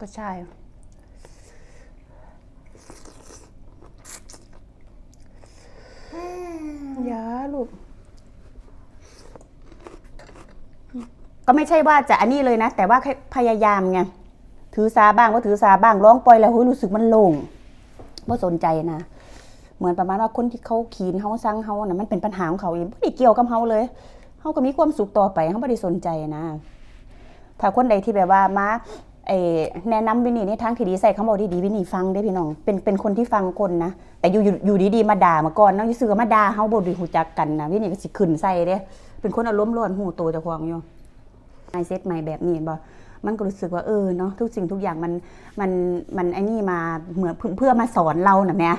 ก็ใช่อยาลูก ก็ไม่ใช่ว่าจะอันนี้เลยนะ แต่ว่าแค่พยายามไง ถือซาบ้างว่าถือซาบ้าง ร้องปล่อยแล้วเฮ้ยรู้สึกมันโล่งว่าสนใจนะ เหมือนประมาณว่าคนที่เขาขีนเขาสั่งเขานะมันเป็นปัญหาของเขาเองไม่ได้เกี่ยวกับเขาเลยเขาก็มีความสุขต่อไปเขาไม่ได้สนใจนะถ้าคนใดที่แบบว่ามา อแนะนำวินี่ในทางที่ดีใส่คำบอกดีๆวินี่ฟังได้พี่น้อง เป็นเป็นคนที่ฟังคนนะ แต่อยู่อยู่อยู่ดีๆมาด่ามาก่อนเนาะอยู่ซื้อมาด่าเขาบ่ด้หูจักกันนะวินี่ก็สิขึ้นใส่เด้เป็นคนอารมณ์ร้อนหูโตจะควงอยู่ไอเซ็ตใหม่แบบนี้บ่มันก็รู้สึกว่าเออเนาะทุกสิ่งทุกอย่างมันมันมันไอ้นี่มาเหมือนเพื่อมาสอนเราน่ะแม่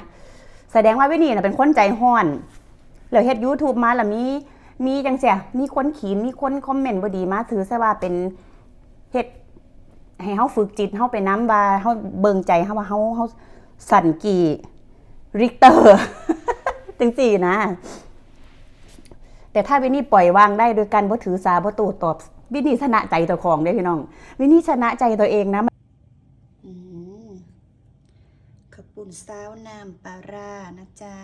แสดงว่าวินี่น่ะเป็นคนใจห้อนแล้วเฮ็ด YouTube มาล้วมีมีจังเสียมีคนขีนมีคนคอมเมนต์บ่ดีมาถือซะว่าเป็นเฮ็ด ให้เฮาฝึกจิตเฮาไปน้ำว่าเฮาเบิ่งใจเฮาว่าเฮาเฮาสั่นกี่ริกเตอร์จังซี่นะ แต่ถ้าวินนี่ปล่อยวางได้โดยการบ่ถือสาบ่โตู้ตอบวินนี่ชนะใจตัวของได้อพี่น้อง วินนี่ชนะใจตัวเองนะอืมขอบปุ่นซาวน้ำปลาร้านะจ๊ะ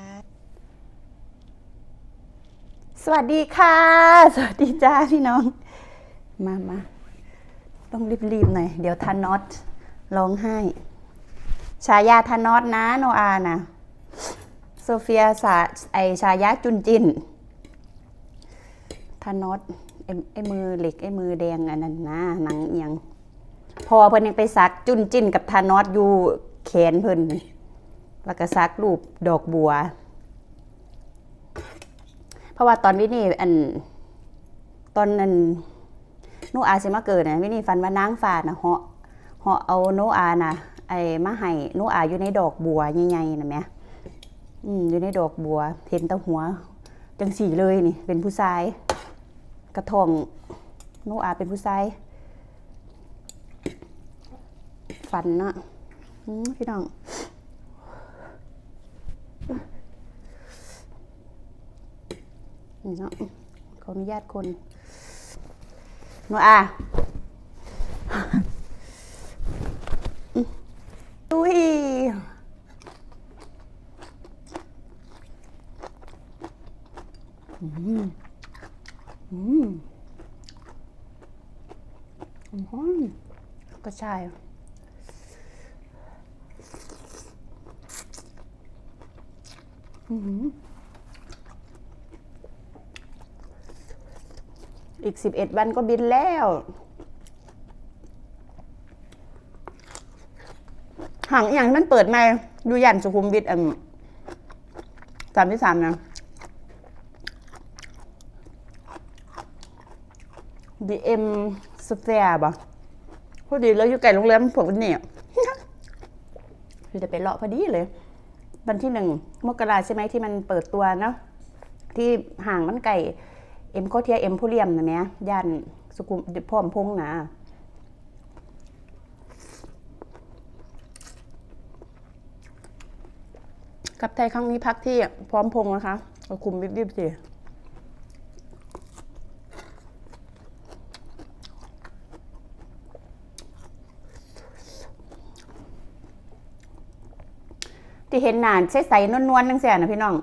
สวัสดีค่ะ สวัสดีจ้าพี่น้อง มามา ต้องรีบๆหน่อย เดี๋ยวทานอตร้องไห้ ฉายาทานอตนะโนอานะโซเฟียสาไอฉายาจุนจินทานอตไอไอมือเหล็กไอมือแดงอันนั้นนะหนังเอียง พอเพิ่นยังไปซักจุนจินกับทานอตอยู่แขนเพิ่นแล้วก็ซักรูปดอกบัว เพราะว่าตอนวินี่อันตอนนั้น นอาสิมาเกิดนะวินี่ฟันว่านางฟ้านะเหาะเหาะเอาโนอานะไอ้มาให้โนอาอยู่ในดอกบัวใหญ่ๆนะแม่อืมอยู่ในดอกบัวเห็นตะหัวจังสีเลยนี่ เป็นผู้ชาย กระทองโนอาเป็นผู้ชายฟันนะพี่น้องนี่เนาะขออนุญาตคน โนอาอุ้ยอืมอืมอืมก็ใช่อืม อีกสิบเอ็ดวันก็บินแล้วห่างอย่างมันเปิดมาอยู่ยันสุขุมวิทอันสามที่สามนะ BM สเฟียบ่พอดีแล้วอยู่ใกล้โรงแรมพวกนี้อะคือจะไปเลาะพอดีเลย วันที่หนึ่งมกราใช่ไหมที่มันเปิดตัวเนาะที่ห่างมันไก่ เอ็มโคเทียเอ็มผู้เลียมนะแม่ย่านสุขุมพร้อมพงษ์นะกับไทยครั้งนี้พักที่พร้อมพงษ์นะคะเอาคุมวิบวิบสิที่เห็นหนานใใสๆนวลๆนั่งเสียนะพี่น้อง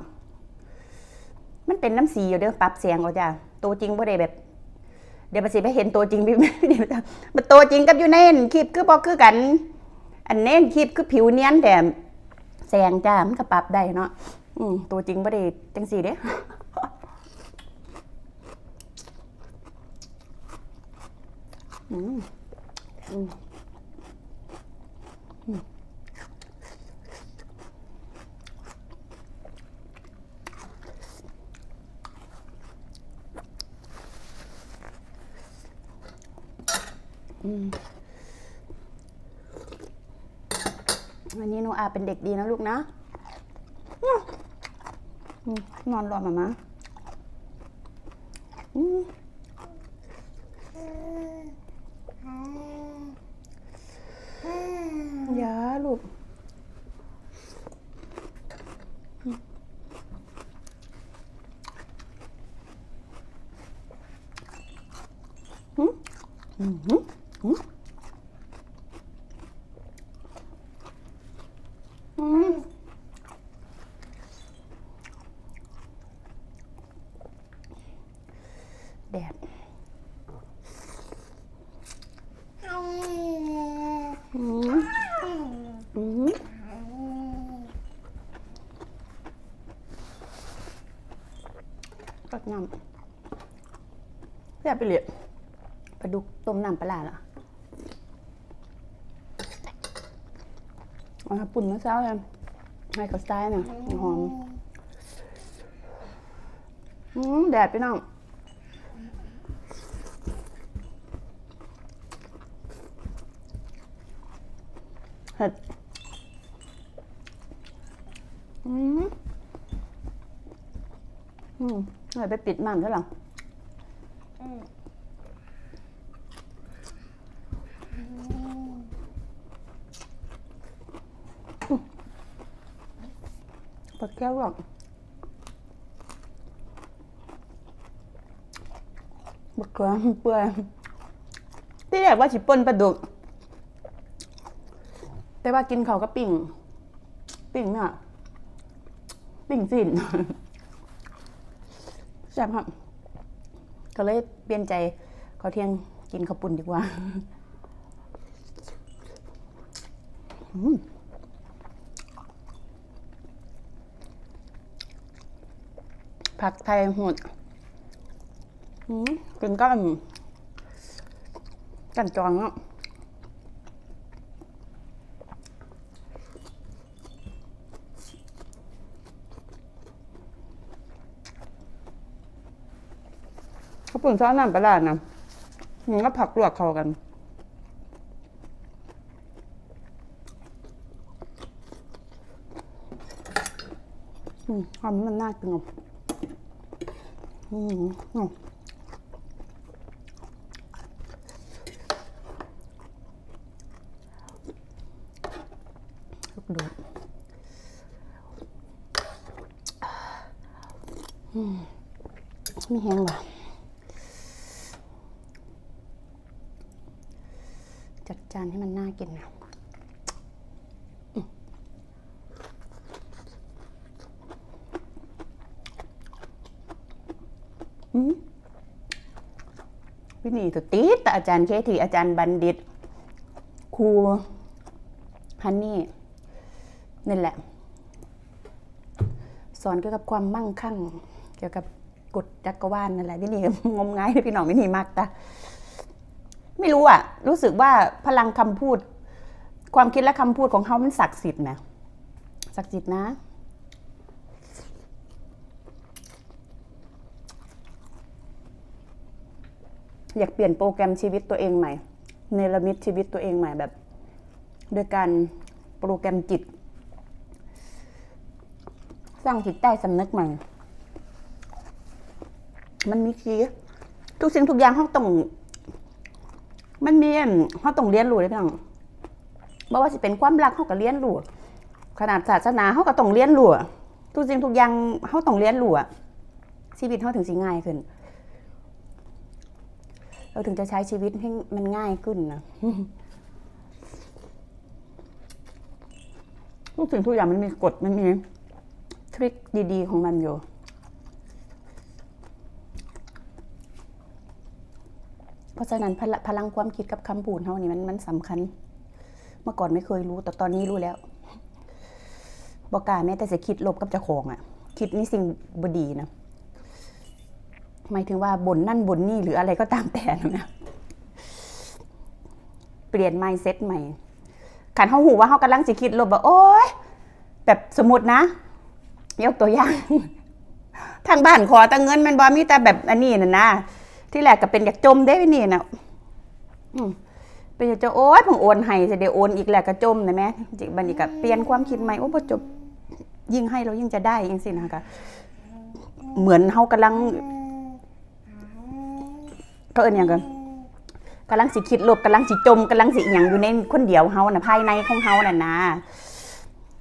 เป็นน้ำสีอยู่เด้อปรับเสียงเอาจ้ะตัวจริงบ่ได้แบบ เดี๋ยวภาษีไปเห็นตัวจริงพี่เดี๋ยวมันตัวจริงกับอยู่ในคลิปคือบอกคือกัน อันเน้นคลิปคือผิวเนียนแต่แสงจ้ามันก็ปรับได้เนาะอืมตัวจริงบ่ได้จังสีเด้อืมอืมอืมอืม วันนี้โนอาเป็นเด็กดีนะลูกนะ นอนรอมามาอืมอย่าลูกอืมอืมอืมอืม อืม แดดอืมอืมก็น้ำแซ่บไปเลยปลาดุกต้มน้ำปลาร้าล่ะเอามา ปุ่นมะเช้าเลยให้กับสไตล์น่ะหอมอืมแดดไปน้องเห็ดอืมอืมเดี๋ยวไปปิดมันใช่หรอปล ก้วหรอกบักเกลือเปื่อยที่แรกว่าสิป่นปลาดุก แต่ว่ากินเขาก็ปิ่ง ปิ่งเนี่ยปิ่งสินแซ่บครับ ก็เลยเปลี่ยนใจเขาเที่ยงกินข้าวปุ่นดีกว่า อืม ผัดไทยหดอืมกินก็อันกันจองอะเขาปุ่นซอนน้ำปลาร้านะมันก็ผักลวกเข้ากันอืมหอมมันน่ากินอะ อืมอืมลูกโดดอืมไม่แห้งว่ะจัดจานให้มันน่ากินนะอืมอืม วินี่ตัวติดแต่อาจารย์เคทีอาจารย์บัณฑิต ครูฮันนี่นี่นแหละ สอนเกี่ยวกับความมั่งคั่ง เกี่ยวกับกฎจักรวาลนั่นแหละวินี่งมงายพี่น้องวินี่มากตะไม่รู้อะรู้สึกว่าพลังคำพูด ความคิดและคำพูดของเขามันศักดิ์สิทธิ์นะศักดิ์สิทธิ์นะ อยากเปลี่ยนโปรแกรมชีวิตตัวเองใหม่เนรมิตชีวิตตัวเองใหม่แบบโดยการโปรแกรมจิต สร้างจิตใต้สำนึกใหม่ มันมีคีทุกสิ่งทุกอย่างเขาต้อง มันมีอันเขาต้องเรียนรู้เลยพี่น้องบ่ว่าจะเป็นความรักเขาก็เรียนรู้ขนาดศาสนาเขาก็ต้องเรียนรู้ทุกสิ่งทุกอย่างเขาต้องเรียนรู้ชีวิตเขาถึงสิง่ายขึ้น เราถึงจะใช้ชีวิตให้มันง่ายขึ้นนะทุกสิ่งทุกอย่างมันมีกฎมันมีทริคดี ๆ ของมันอยู่เพราะฉะนั้นพลพลังความคิดกับคำพูดเท่านี้มันมันสำคัญ เมื่อก่อนไม่เคยรู้ แต่ตอนนี้รู้แล้วบอกกาแม้แต่จะคิดลบกับเจ้าของอะ่ะ คิดนี่สิ่งบดีนะ หมายถึงว่าบนนั่นบนนี่หรืออะไรก็ตามแต่นะเปลี่ยน mindset ใหม่ขันเขาหูว่าเขากำลังจะคิดลบว่าโอ๊ยแบบสมมตินะ ยกตัวอย่างทางบ้านขอแต่เงินแมันบอมีแต่แบบอันนี้น่ะนะที่แรกก็เป็นอยากจมได้ไนี่นะเป็นอยากจะโอ๊ยผมโอนให้จะได้โอนอีกแหละก็จมนะแม่จิบันนี้ก็เปลี่ยนความคิดใหม่โอ้พอจบยิ่งให้เรายิ่งจะได้ยังสินะคะเหมือนเขากำลัง ก็เอินอย่างกันกำลังสิคิดลบกำลังสิจมกำลังสิอหย่างอยู่ในคนเดียวเฮาน่ะภายในของเฮาน่ะนะ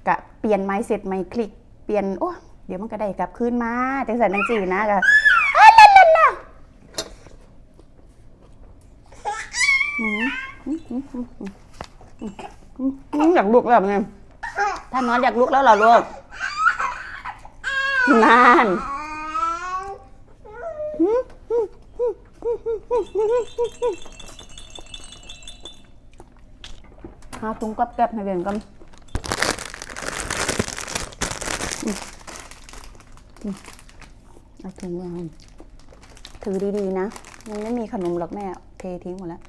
กะเปลี่ยนไม้เสร็จไม่คลิกเปลี่ยนโอ้เดี๋ยวมันก็ได้กลับคืนมาจังสันจังสี่นะก็อ้าลันลันล่ะอืมอืมอืมอืมอืมอืมอยากลุกแล้วไงถ้านอนอยากลุกแล้วเหรอลูกนาน หาถุงกับแก๊บให้เวียนกันอืมอืมเอาถุงวางถือดีๆนะ มันไม่มีขนมหรอกแม่ เททิ้งหมดแล้ว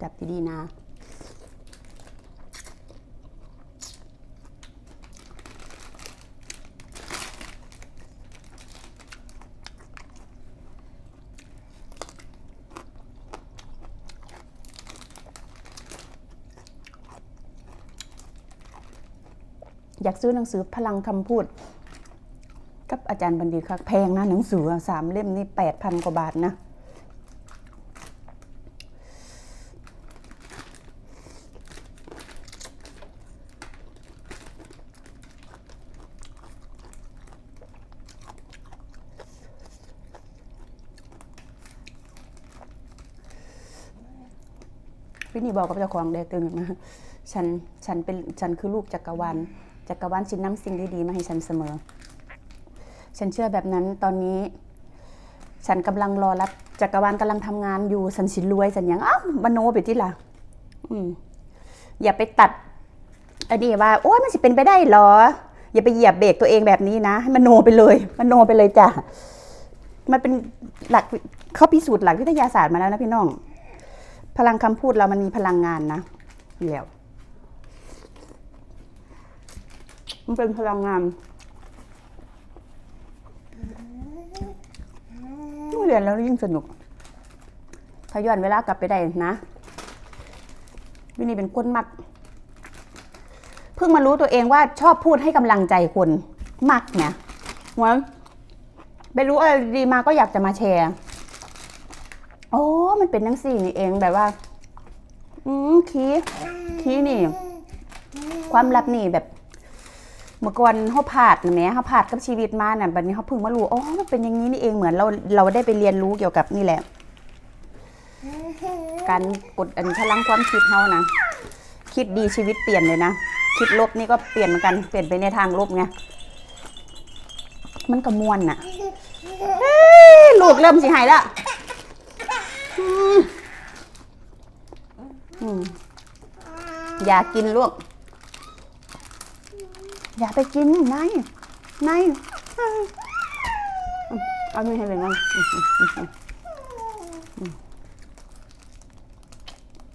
จับดีๆนะ อยากซื้อหนังสือพลังคำพูด กับอาจารย์บัณฑิตครับแพงนะหนังสือสามเล่มนี่แปดพันกว่าบาทนะพี่นี่บอกกับเจ้าของเด็กตื่นมาฉัน ฉันเป็น ฉันคือลูกจักรวาล จักรวาลชินน้ำสิ่งดีๆมาให้ฉันเสมอ ฉันเชื่อแบบนั้นตอนนี้ ฉันกำลังรอรับจักรวาลกำลังทำงานอยู่ฉันสิรวยฉันยังอ้าวมโนไปที่ล่ะอืมอย่าไปตัดอันนี้ว่า โอ้ยมันสิเป็นไปได้หรอ อย่าไปเหยียบเบรกตัวเองแบบนี้นะให้มโนไปเลยมโนไปเลยจ้ะมันเป็นหลักเขาพิสูจน์หลักวิทยาศาสตร์มาแล้วนะพี่น้อง พลังคำพูดเรามันมีพลังงานนะแล้ว มันเป็นพลังงานเรียนแล้วยิ่งสนุกถ้าย้อนเวลากลับไปได้นะวินี่เป็นคนมัก เพิ่งมารู้ตัวเองว่าชอบพูดให้กำลังใจคนมักเนี่ยหัวไปรู้อะไรดีมาก็อยากจะมาแชร์ โอ้ มันเป็นนังสี่นี่เองแบบว่า อืมคีคีนี่ ความลับนี่แบบ เมื่อก่อนเขาผ่านแหม่เขาผ่านกับชีวิตมาเนี่ยบัดนี้เขาเพิ่งมารู้อ๋อมันเป็นอย่างนี้นี่เองเหมือนเราเราได้ไปเรียนรู้เกี่ยวกับนี่แหละ การกดอันพลังความคิดเขานะคิดดีชีวิตเปลี่ยนเลยนะคิดลบนี่ก็เปลี่ยนเหมือนกันเปลี่ยนไปในทางลบไงมันกระมวลน่ะลูกเริ่มสิหายแล้วอืมอืมอย่ากินลูก อย่าไปกินนายนายเอาไม่ให้เป็นงอืม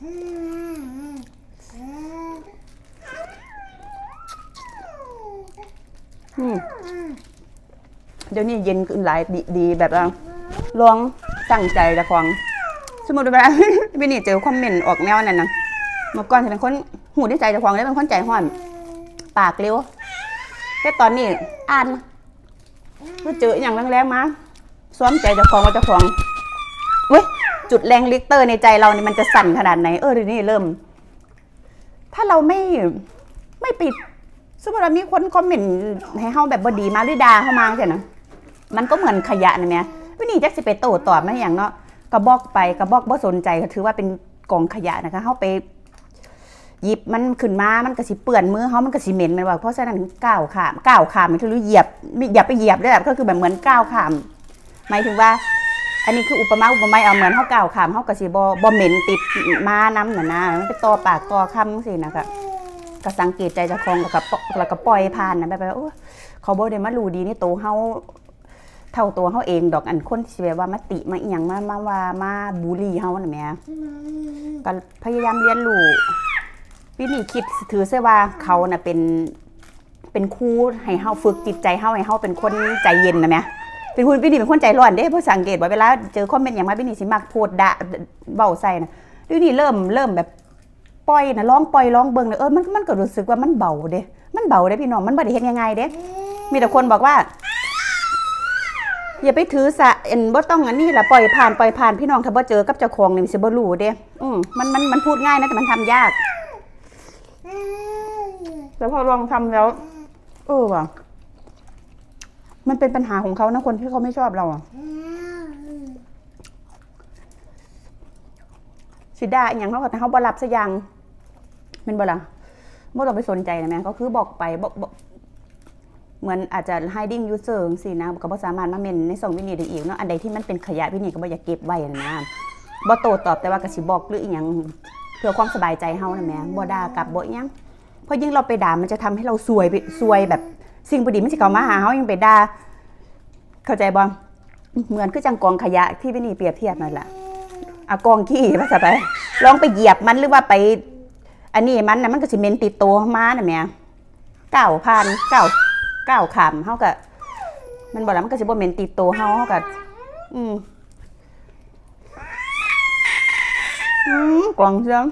อืมอืมอืมอืมเดี๋ยวนี้เย็นขึ้นหลายดีแบบว่าลองตั้งใจจะควงสมมติว่าวินี่เจอคอมเมนต์ออกแนวนั่นนะเมื่อก่อนจะเป็นคนหูที่ใจเจะควงได้เป็นคนใจห้อน ปากเร็ว แต่ตอนนี้อ่านก็เจออย่างแรงๆมาซ้อมใจเจะควงว่าเจะควงเว้ยจุดแรงลิกเตอร์ในใจเราเนี่ยมันจะสั่นขนาดไหน เออเดี๋ยวนี้เริ่ม ถ้าเราไม่ไม่ปิดสมมติว่ามีคนคอมเมนต์ให้เฮาแบบบดีมาหรือด่าเข้ามาใช่นะมันก็เหมือนขยะนะแม่วินี่จักสิไปโต้ตอบมาอย่างเนาะกระบอกไปกระบอกบ่สนใจก็ถือว่าเป็นกองขยะนะคะเฮาไป หยิบมันขึ้นมา มันก็สิเปื้อนมือเฮามันก็สิเหม็นมันว่าเพราะฉะนั้นก้าวขามก้าวขามมันคือเหยียบอย่าไปเหยียบด้วยแบบก็คือแบบเหมือนก้าวขาม หมายถึงว่า อันนี้คืออุปมาอุปไมยเอาเหมือนเฮาก้าวขามเฮาก็สิบ่บ่เหม็นติดมาน้ำน่ะนะมันไปต่อปากต่อคำจังซี่นะคะก็สังเกตใจจะคลองแล้วก็แล้วก็ปล่อยผ่านนะแบบว่าโอ้เขาบ่ได้มารู้ดีนี่โตเฮาเท่าตัวเขาเองดอกอันคนที่แบบว่ามาติมาอหย่งมามาว่ามาบูลลี่เฮาหน่ะแหม่ก็พยายามเรียนรู้ พี่นี่คิดถือเสว่าเขาน่ะเป็นเป็นครูให้เฮาฝึกจิตใจเฮาให้เฮาเป็นคนใจเย็นนะแม่เป็นคนพี่นี่เป็นคนใจร้อนเด้เพราะสังเกตว่าเวลาเจอคอมเมนต์อย่างมาพี่นี่สิมักโพดด่าเบ้าใส่นะพี่นี่เริ่มเริ่มแบบปล่อยนะร้องปล่อยร้องเบิ่งนะเออมันมันก็รู้สึกว่ามันเบาเด้ มันเบาเด้พี่น้องมันบ่ได้เฮ็ดง่ายๆเด้ มีแต่คนบอกว่า อย่าไปถือสะเอ็นบ่ต้องอันนี้แหละปล่อยผ่านปล่อยผ่านพี่น้องถ้าบ่เจอกับเจ้าของนี่สิบ่รู้เด้อืมมันมันมันพูดง่ายนะแต่มันทำยาก แต่พอลองทำแล้ว เออว่ะ มันเป็นปัญหาของเขานะคนที่เขาไม่ชอบเราอะสิดาอหย่างเขาก็แต่เขาบ่รับสักอย่างเป็นบ่ล่ะบ่ต้องไปสนใจนะแม่ก็คือบอกไปบอกเหมือนอาจจะ hiding user สินะก็บ่สามารถมาเมนในส่งวินีได้อีกเนาะอันใดที่มันเป็นขยะวินีก็บ่อยากเก็บไว้นะบ่โตตอบแต่ว่าก็สิบอกหรืออีหยัง เพื่อความสบายใจเฮานะแม่บ่ด่ากลับบ่อีหยังเพราะยิ่งเราไปด่ามันจะทำให้เราซวยไปซวยแบบสิ่งบ่ดีมันสิเข้ามาหาเฮายังไปด่าเข้าใจบ่เหมือนคือจังกองขยะที่วินีเปรียบเทียบนั่นแหละอากองขี้ว่าซะไปลองไปเหยียบมันหรือว่าไป อันนี้มันนะมันก็สิเหม็นติดตัวมาน่ะแม่เก้าพันเก้าเก้าคำเฮาก็มันบอกแล้วมันก็สิบ่เหม็นติดตัวเฮาเฮาก็อืมอืม กล่องเสียง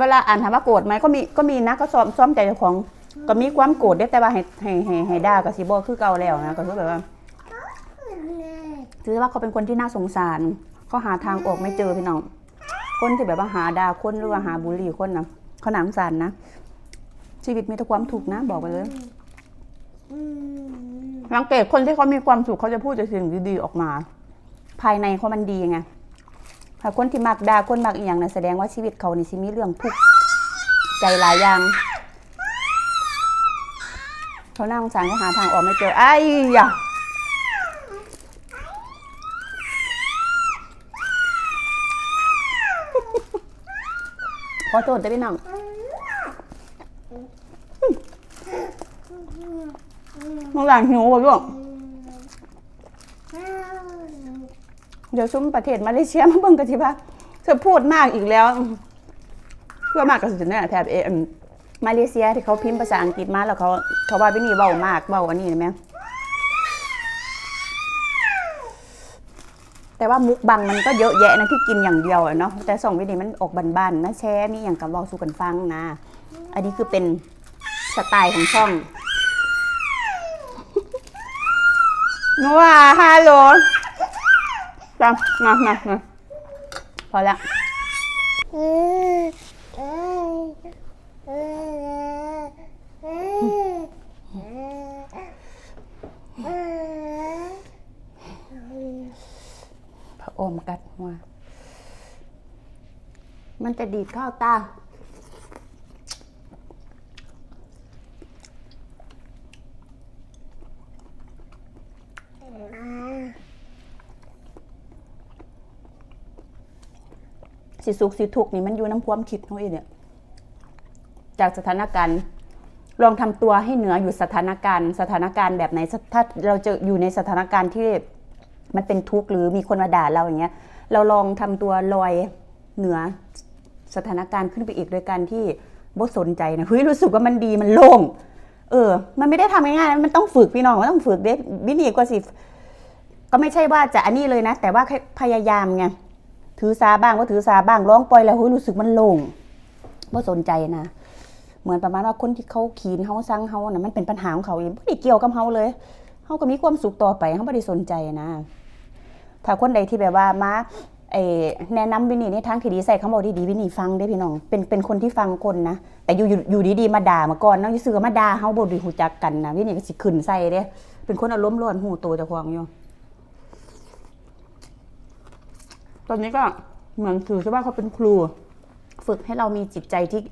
เวลาอ่านถามว่าโกรธไหมก็มีก็มีนะก็ซ้อมซ้อมใจเจ้าของก็มีความโกรธได้แต่ว่าให้ให้ให้ให้ด่าก็สิบ่คือเก่าแล้วนะก็คือแบบว่าถือว่าเขาเป็นคนที่น่าสงสารเขาหาทางออกไม่เจอพี่น้องคนที่แบบว่าหาดาคนหรือว่าหาบุหรี่คนนะเขาหนังสารนะชีวิตมีแต่ความถูกนะ บอกไปเลยสังเกตคนที่เขามีความสุขเขาจะพูดแต่สิ่งดีๆออกมา ภายในเขามันดีไง ถ้าคนที่มักด่าคนมักอีกอย่างนะแสดงว่าชีวิตเขานี่สิมีเรื่องทุกข์ใจหลายอย่าง เขานั่งสารเขาหาทางออกไม่เจอไอ้ยะขอโทษได้อพี่น้องเมื่อวานหิวว่ะลูก เดี๋ยวซุ้มประเทศมาเลเซียมาเบิ่งกันทีป่ะเธอพูดมากอีกแล้วเพื่อมากกับสุดนี่ยแถบเอมมาเลเซียที่เขาพิมพ์ภาษาอังกฤษมาแล้วเขาเขาว่าพี่นี่เบามากเบาอันนี้เห็นไหมแต่ว่ามุกบังมันก็เยอะแยะนะที่กินอย่างเดียวเนาะแต่สองวิธีมันออกบานๆนะแชร์มีอย่างกับเบาสู่กันฟังนะ อันนี้คือเป็นสไตล์ของช่องนัวฮัลโหล จังมามามาพอแล้วพระอมกัดหัว มันจะดีดเข้าตา สิสุขสิทุกนี่มันอยู่น้ำความคิดเขาเองเนี่ยจากสถานการณ์ลองทำตัวให้เหนืออยู่สถานการณ์ สถานการณ์แบบไหนถ้าเราจะอยู่ในสถานการณ์ที่มันเป็นทุกข์หรือมีคนมาด่าเราอย่างเงี้ย เราลองทำตัวลอยเหนือสถานการณ์ขึ้นไปอีกโดยการที่บ่สนใจนะเฮ้ยรู้สึกว่ามันดีมันโล่งเออ มันไม่ได้ทำง่ายๆมันต้องฝึกพี่น้องมันต้องฝึกเด็วินีกว่าสิก็ไม่ใช่ว่าจะอันนี้เลยนะ แต่ว่าพยายามไง ถือซาบ้างว่าถือซาบ้างร้องปล่อยแล้วเฮ้ยรู้สึกมันโล่งว่าสนใจนะเหมือนประมาณว่าคนที่เขาขีนเขาสั่งเขานะมันเป็นปัญหาของเขาเองไม่ได้เกี่ยวกับเขาเลยเขาก็มีความสุขต่อไปเขาไม่ได้สนใจนะ ถ้าคนใดที่แบบว่ามาแนะนำวินีในทางที่ดีใส่คำบอกดีวินีฟังได้พี่น้อง เป็นเป็นคนที่ฟังคนนะ แต่อยู่อยู่อยู่ดีๆมาด่ามาก่อนเนาะอยูซื้อมาด่าเขาบดีหูจักกันนะวินีก็สิขึ้นใส่เด้เป็นคนอารมณ์ร้อนหูโตจะควงอยู่ ต อนนี้ก็เหมือนถือว่าเขาเป็นครู ฝึกให้เรามีจิตใจที่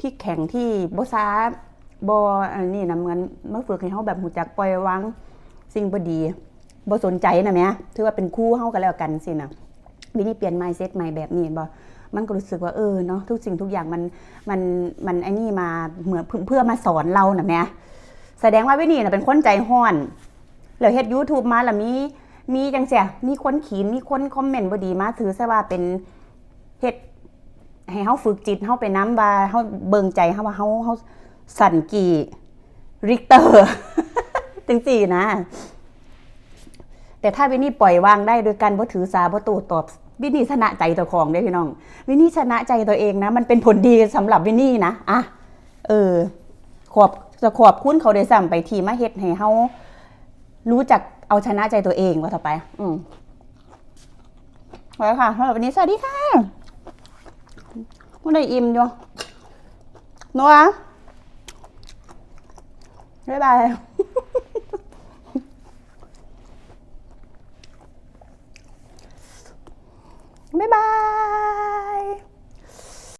ที่แข็งที่บซาบอันนี้นะเหมือนมาฝึกให้เขาแบบหูจักปล่อยวางสิ่งบดีบสนใจนะแม่ถือว่าเป็นคู่เฮากันแล้วกันสินะวินี่เปลี่ยน mindset ใหม่แบบนี้บ่มันก็รู้สึกว่าเออเนาะทุกสิ่งทุกอย่างมันมันมันไอ้นี่มาเหมือนเพื่อมาสอนเรานะแม่แสดงว่าวินี่นะเป็นคนใจห้อนแล้วเฮ็ด YouTube มาแล้วมี มีจังเสียมีคนขีนมีคนคอมเมนต์บดีมาถือซะว่าเป็นเฮ็ดให้เฮาฝึกจิตเฮาไปน้ำว่าเฮาเบิ่งใจเฮาว่าเฮาเฮาสั่นกี่ริกเตอร์จังสี่นะ แต่ถ้าวินนี่ปล่อยวางได้โดยการบ่ถือสาบ่โต้ตอบวินนี่ชนะใจตัวของได้พี่น้อง วินนี่ชนะใจตัวเองนะ มันเป็นผลดีสำหรับวินนี่นะอะเออขอบจะขอบคุณเขาได้สั่งไปทีมาเฮ็ดให้เฮารู้จัก เอาชนะใจตัวเองว่าต่อไป อืมไปค่ะสำหรับวันนี้สวัสดีค่ะวันได้อิ่มอยู่นัวบ๊ายบายบ๊ายบาย